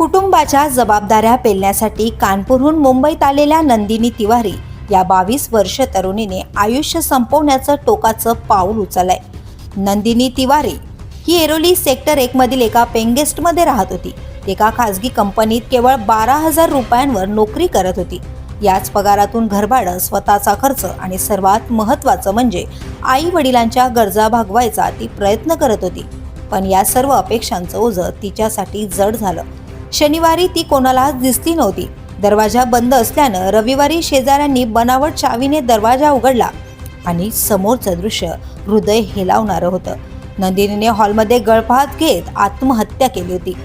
कुटुंबाच्या जबाबदाऱ्या पेलण्यासाठी कानपूरहून मुंबईत आलेल्या नंदिनी तिवारी या बावीस वर्ष तरुणीने आयुष्य संपवण्याचं टोकाचं पाऊल उचललंय. नंदिनी तिवारी ही एरोली सेक्टर एकमधील एका पेंगेस्टमध्ये राहत होती. एका खासगी कंपनीत केवळ बारा हजार रुपयांवर नोकरी करत होती. याच पगारातून घरभाडं स्वतःचा खर्च आणि सर्वात महत्त्वाचं म्हणजे आई वडिलांच्या गरजा भागवायचा ती प्रयत्न करत होती. पण या सर्व अपेक्षांचं ओझं तिच्यासाठी जड झालं. शनिवारी ती कोणालाच दिसली नव्हती. दरवाजा बंद असल्यानं रविवारी शेजाऱ्यांनी बनावट चावीने दरवाजा उघडला आणि समोरचं दृश्य हृदय हेलावणारं होतं. नंदिनीने हॉलमध्ये गळफात घेत आत्महत्या केली होती.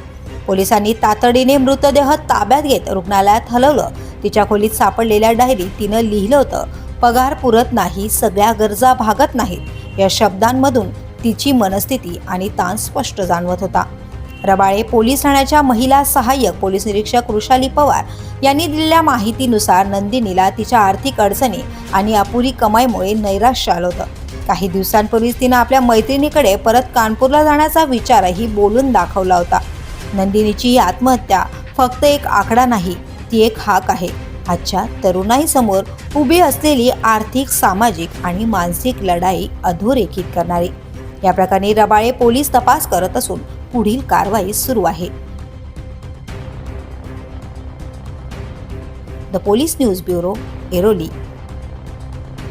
पोलिसांनी तातडीने मृतदेह ताब्यात घेत रुग्णालयात हलवलं. तिच्या खोलीत सापडलेल्या डायरीत तिनं लिहिलं होतं पगार पुरत नाही सगळ्या गरजा भागत नाहीत. या शब्दांमधून तिची मनस्थिती आणि ताण स्पष्ट जाणवत होता. रबाळे पोलीस ठाण्याच्या महिला सहाय्यक पोलीस निरीक्षक वृषाली पवार यांनी दिलेल्या माहितीनुसार नंदिनीला तिच्या आर्थिक अडचणी आणि अपुरी कमाईमुळे नैराश्य आलं होतं. काही दिवसांपूर्वीच तिनं आपल्या मैत्रिणीकडे परत कानपूरला जाण्याचा विचारही बोलून दाखवला होता. नंदिनीची ही आत्महत्या फक्त एक आकडा नाही ती एक हाक आहे. आजच्या तरुणाईसमोर उभी असलेली आर्थिक सामाजिक आणि मानसिक लढाई अधोरेखित करणारी. या प्रकरणी रबाळे पोलीस तपास करत असून पुढील कारवाई सुरू आहे. The police news bureau Airoli